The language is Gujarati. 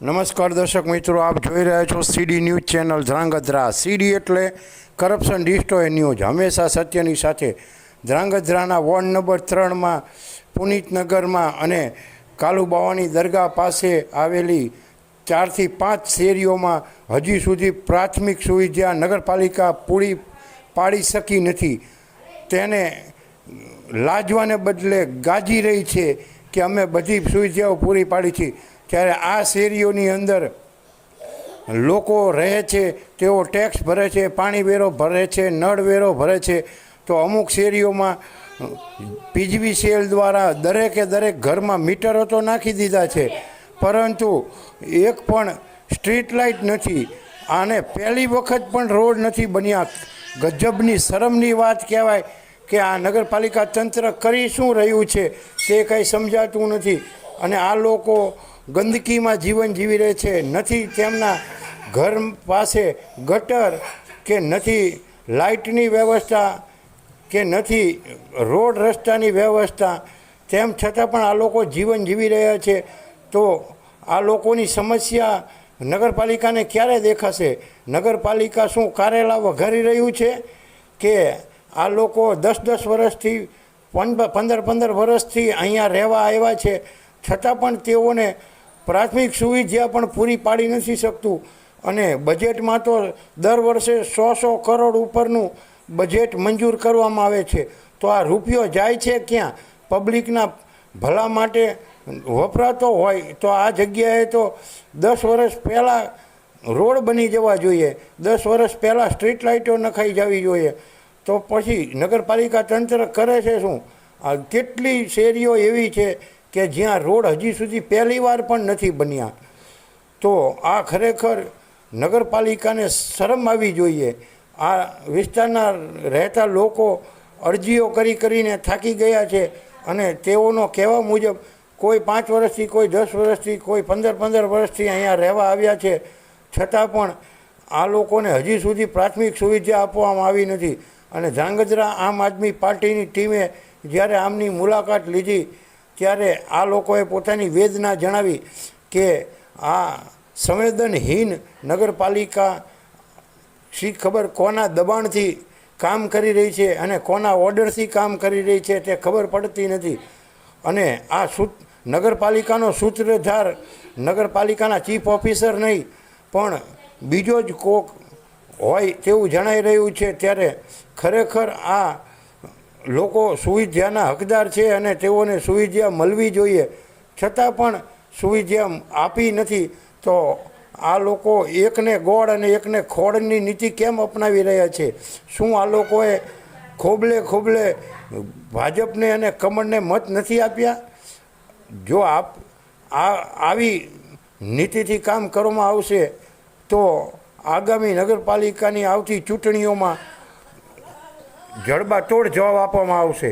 નમસ્કાર દર્શક મિત્રો, આપ જોઈ રહ્યા છો CD news channel Dhrangadhra. CD એટલે કરપ્શન ડિસ્ટોય ન્યૂઝ. હંમેશા સત્યની સાથે ધ્રાંગધ્રાના વોર્ડ નંબર ત્રણમાં, પુનિતનગરમાં અને કાલુબાવાની દરગાહ પાસે આવેલી ચારથી પાંચ શેરીઓમાં હજી સુધી પ્રાથમિક સુવિધા નગરપાલિકા પૂરી પાડી શકી નથી. તેને લાજવાને બદલે ગાજી રહી છે કે અમે બધી સુવિધાઓ પૂરી પાડી છે. ત્યારે આ શેરીઓની અંદર લોકો રહે છે, તેઓ ટેક્સ ભરે છે, પાણી વેરો ભરે છે, નળ વેરો ભરે છે, તો અમુક શેરીઓમાં પીજીવી સેલ દ્વારા દરેકે દરેક ઘરમાં મીટરો તો નાખી દીધા છે, પરંતુ એક પણ સ્ટ્રીટ લાઇટ નથી, આને પહેલી વખત પણ રોડ નથી બન્યા. ગજબની, શરમની વાત કહેવાય કે આ નગરપાલિકા તંત્ર કરી શું રહ્યું છે, તે કંઈ સમજાતું નથી. અને આ લોકો ગંદકીમાં જીવન જીવી રહે છે. નથી તેમના ઘર પાસે ગટર કે નથી લાઇટની વ્યવસ્થા કે નથી રોડ રસ્તાની વ્યવસ્થા. તેમ છતાં પણ આ લોકો જીવન જીવી રહ્યા છે. તો આ લોકોની સમસ્યા નગરપાલિકાને ક્યારે દેખાશે? નગરપાલિકા શું કારેલા વઘારી રહ્યું છે કે આ લોકો દસ દસ વર્ષથી પંદ- પંદર પંદર વર્ષથી અહીંયા રહેવા આવ્યા છે? છતાં પણ તેઓને પ્રાથમિક સુવિધા પણ પૂરી પાડી નથી શકતું. અને બજેટમાં તો દર વર્ષે સો સો કરોડ ઉપરનું બજેટ મંજૂર કરવામાં આવે છે. તો આ રૂપિયો જાય છે ક્યાં? પબ્લિકના ભલા માટે વપરાતો હોય તો આ જગ્યાએ તો દસ વર્ષ પહેલાં રોડ બની જવા જોઈએ. દસ વર્ષ પહેલાં સ્ટ્રીટ લાઇટો નખાઈ જવી જોઈએ. તો પછી નગરપાલિકા તંત્ર કરે છે શું? આ કેટલી શેરીઓ એવી છે કે જ્યાં રોડ હજી સુધી પહેલી વાર પણ નથી બન્યા, તો આ ખરેખર નગરપાલિકાને શરમ આવી જોઈએ. આ વિસ્તારના રહેતા લોકો અરજીઓ કરી કરીને થાકી ગયા છે અને તેઓનો કહેવા મુજબ કોઈ પાંચ વર્ષથી, કોઈ દસ વર્ષથી, કોઈ પંદર પંદર વર્ષથી અહીંયા રહેવા આવ્યા છે. છતાં પણ આ લોકોને હજી સુધી પ્રાથમિક સુવિધા આપવામાં આવી નથી. અને ધ્રાંગધ્રા આમ આદમી પાર્ટીની ટીમે જ્યારે આમની મુલાકાત લીધી ત્યારે આ લોકોએ પોતાની વેદના જણાવી કે આ સંવેદનહીન નગરપાલિકા શી ખબર કોના દબાણથી કામ કરી રહી છે અને કોના ઓર્ડરથી કામ કરી રહી છે તે ખબર પડતી નથી. અને આ સૂત, નગરપાલિકાનો સૂત્રધાર, નગરપાલિકાના ચીફ ઓફિસર નહીં, પણ બીજો જ કોક હોય તેવું જણાઈ રહ્યું છે. ત્યારે ખરેખર આ લોકો સુવિધાના હકદાર છે અને તેઓને સુવિધા મળવી જોઈએ. છતાં પણ સુવિધા આપી નથી, તો આ લોકો એકને ગોળ અને એકને ખોળની નીતિ કેમ અપનાવી રહ્યા છે? શું આ લોકોએ ખોબલે ખોબલે ભાજપને અને કમળને મત નથી આપ્યા? જો આપ આ આવી નીતિથી કામ કરવામાં આવશે, તો આગામી નગરપાલિકાની આવતી ચૂંટણીઓમાં જડબાતોડ જવાબ આપવામાં આવશે.